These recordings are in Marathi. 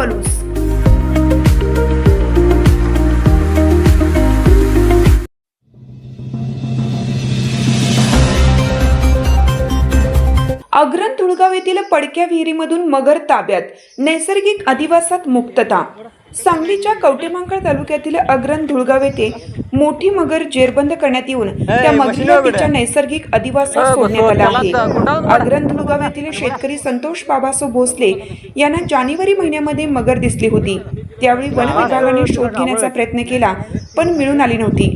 पलूस. अग्रन धुळगाव येथील पडक्या विहिरीमधून मगर ताब्यात. नैसर्गिक अधिवासात मुक्तता. सांगलीच्या कवटेमंकाळ तालुक्यातील अग्रन धुळगाव येथे मोठी मगर जेरबंद करण्यात येऊन त्या मगरीला तिच्या नैसर्गिक अधिवासात सोडण्यात आला आहे. अग्रन धुळगाव येथील शेतकरी संतोष बाबासो भोसले यांना जानेवारी महिन्यामध्ये मगर दिसली होती. त्यावेळी वन विभागाने शोध घेण्याचा प्रयत्न केला पण मिळून आली नव्हती.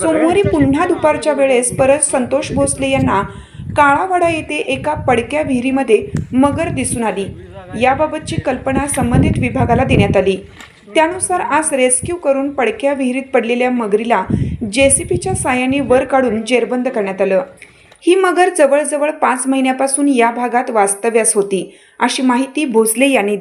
सोमवारी पुन्हा दुपारच्या वेळेस परत संतोष भोसले यांना काळावाडा येथे एका पडक्या विहिरीमध्ये मगर दिसून आली. याबाबतची कल्पना संबंधित विभागाला देण्यात आली. त्यानुसार आज रेस्क्यू करून पडक्या विहिरीत पडलेल्या मगरीला जेसीपीच्या साहाय्याने वर काढून जेरबंद करण्यात आलं. ही मगर जवळजवळ पाच महिन्यापासून या भागात वास्तव्यास होती अशी माहिती भोसले यांनी